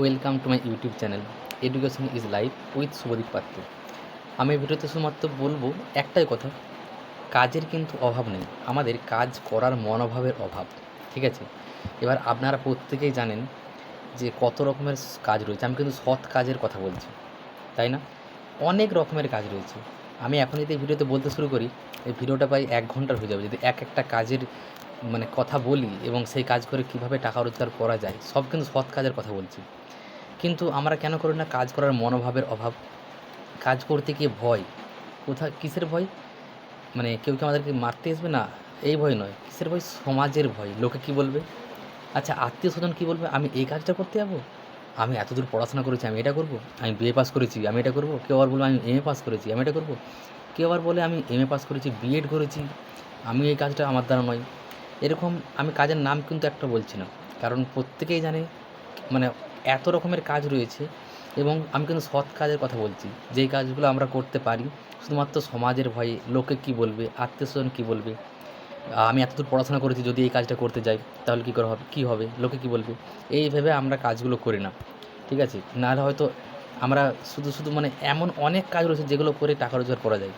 Welcome to my YouTube channel education is life with Shubhadeep Patra আমি ভিডিওতে শুধুমাত্র বলব একটাই কথা, কাজের কিন্তু অভাব নেই। আমাদের কাজ করার মনোভাবের অভাব, ঠিক আছে? এবার আপনারা প্রত্যেকেই জানেন যে কত রকমের কাজ রয়েছে। আমি কিন্তু সৎ কাজের কথা বলছি, তাই না? অনেক রকমের কাজ রয়েছে। আমি এখন যদি ভিডিওতে বলতে শুরু করি, এই ভিডিওটা প্রায় এক ঘণ্টার হয়ে যাবে। যদি এক একটা কাজের মানে কথা বলি এবং সেই কাজ করে কীভাবে টাকা রোজগার করা যায়, সব কিন্তু সৎ কাজের কথা বলছি। কিন্তু আমরা কেন করি না কাজ করার মনোভাবের অভাব? কাজ করতে গিয়ে ভয়। কোথা কিসের ভয়? মানে কেউ কি আমাদেরকে মারতে আসবে না? এই ভয় নয়। কিসের ভয়? সমাজের ভয়। লোকে কি বলবে? আচ্ছা আত্মীয় স্বজন কী বলবে? আমি এই কাজটা করতে যাব? আমি এতদূর পড়াশোনা করেছি, আমি এটা করব? আমি বিএ পাস করেছি, আমি এটা করব? কেউ আবার বলবে, আমি এমএ পাস করেছি, আমি এটা করব? কেউ আবার বলে, আমি এমএ পাস করেছি বিএড করেছি। আমি এই কাজটা আমার দ্বারা নয়। এরকম আমি কাজের নাম কিন্তু একটা বলছি না। কারণ প্রত্যেকেই জানে মানে এত রকমের কাজ রয়েছে এবং আমি কিন্তু সৎ কাজের কথা বলছি। যেই কাজগুলো আমরা করতে পারি, শুধুমাত্র সমাজের ভয়ে লোকে কী বলবে, আত্মীয় স্বজন কী বলবে আমি এতদূর পড়াশোনা করেছি যদি এই কাজটা করতে যাই, তাহলে কী করে হবে, কী হবে, লোকে কী বলবে, এই ভেবে আমরা কাজগুলো করি না। ঠিক আছে? নাহলে হয়তো আমরা শুধু শুধু মানে এমন অনেক কাজ রয়েছে যেগুলো করে টাকা রোজগার করা যায়।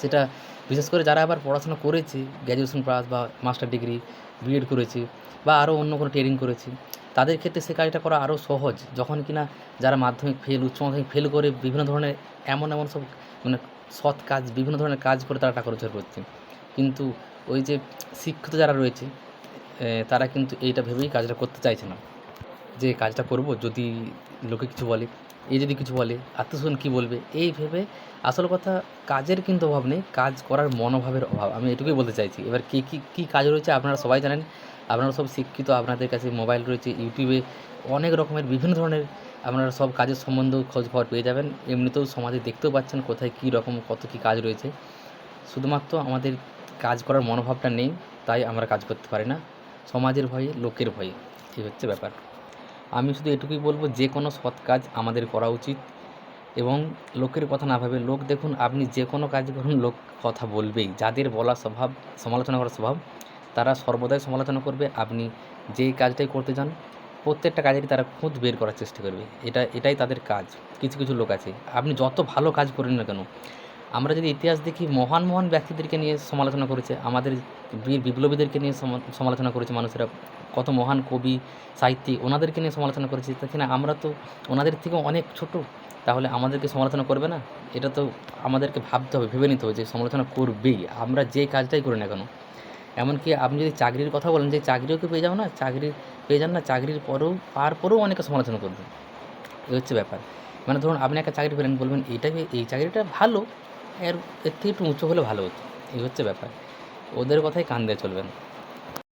সেটা বিশেষ করে যারা আবার পড়াশোনা করেছে গ্র্যাজুয়েশন পাস বা মাস্টার ডিগ্রি বিএড করেছে বা আরও অন্য কোনো ট্রেনিং করেছে, তাদের ক্ষেত্রে সে কাজটা করা আরও সহজ। যখন কিনা যারা মাধ্যমিক ফেল উচ্চ মাধ্যমিক ফেল করে বিভিন্ন ধরনের এমন এমন সব মানে সৎ কাজ, বিভিন্ন ধরনের কাজ করে তারা টাকা রোজগার করছে। কিন্তু ওই যে শিক্ষিত যারা রয়েছে তারা কিন্তু এইটা ভেবেই কাজটা করতে চাইছে না। যে কাজটা করব যদি লোকে কিছু বলে। এই যদি কিছু বলে আত্মীয়স্বজন কী বলবে? এই ভেবে আসল কথা, কাজের কিন্তু অভাব নেই, কাজ করার মনোভাবের অভাব। আমি এটুকুই বলতে চাইছি। এবার কী কী কী কাজ রয়েছে আপনারা সবাই জানেন। আপনারা সব শিক্ষিত, আপনাদের কাছে মোবাইল রয়েছে, ইউটিউবে অনেক রকমের বিভিন্ন ধরনের আপনারা সব কাজের সম্বন্ধেও খোঁজ খবর পেয়ে যাবেন। এমনিতেও সমাজে দেখতেও পাচ্ছেন কোথায় কী রকম, কত কী কাজ রয়েছে। শুধুমাত্র আমাদের কাজ করার মনোভাবটা নেই, তাই আমরা কাজ করতে পারি না। সমাজের ভয়ে, লোকের ভয়ে। এই হচ্ছে ব্যাপার। আমি শুধু এটুকুই বলব, যে কোনো সৎ কাজ আমাদের করা উচিত। এবং লোকের কথা না ভাবে, লোক দেখুন, আপনি যে কোনো কাজ করুন, লোক কথা বলবেই। যাদের বলা স্বভাব, সমালোচনা করার স্বভাব, তারা সর্বদাই সমালোচনা করবে। আপনি যেই কাজটাই করতে যান প্রত্যেকটা কাজেরই তারা খুঁত বের করার চেষ্টা করবে। এটা, এটাই তাদের কাজ। কিছু কিছু লোক আছে। আপনি যত ভালো কাজ করেন না কেন আমরা যদি ইতিহাস দেখি, মহান মহান ব্যক্তিদেরকে নিয়ে সমালোচনা করেছে, আমাদের বীর বিপ্লবীদেরকে নিয়ে সমা- সমালোচনা করেছে মানুষেরা। কত মহান কবি, সাহিত্যিক ওনাদেরকে নিয়ে সমালোচনা করেছে। তাই না আমরা তো ওনাদের থেকেও অনেক ছোট, তাহলে আমাদেরকে সমালোচনা করবে না? এটা তো আমাদেরকে ভাবতে হবে, ভেবে নিতে হবে যে সমালোচনা করবেই। আমরা যে কাজটাই করি না কেন? এমনকি আপনি যদি চাকরির কথা বলেন, যে চাকরিও কি পেয়ে যাও না? চাকরি পেয়ে যান না, চাকরির পরেও পার পরেও অনেকে সমালোচনা করবে। এই হচ্ছে ব্যাপার। মানে ধরুন, আপনি একটা চাকরি পেলেন, বলবেন এইটাই এই চাকরিটা ভালো? এর এর থেকে একটু উঁচু হলে ভালো হতো। এই হচ্ছে ব্যাপার। ওদের কথাই কান দিয়ে চলবেন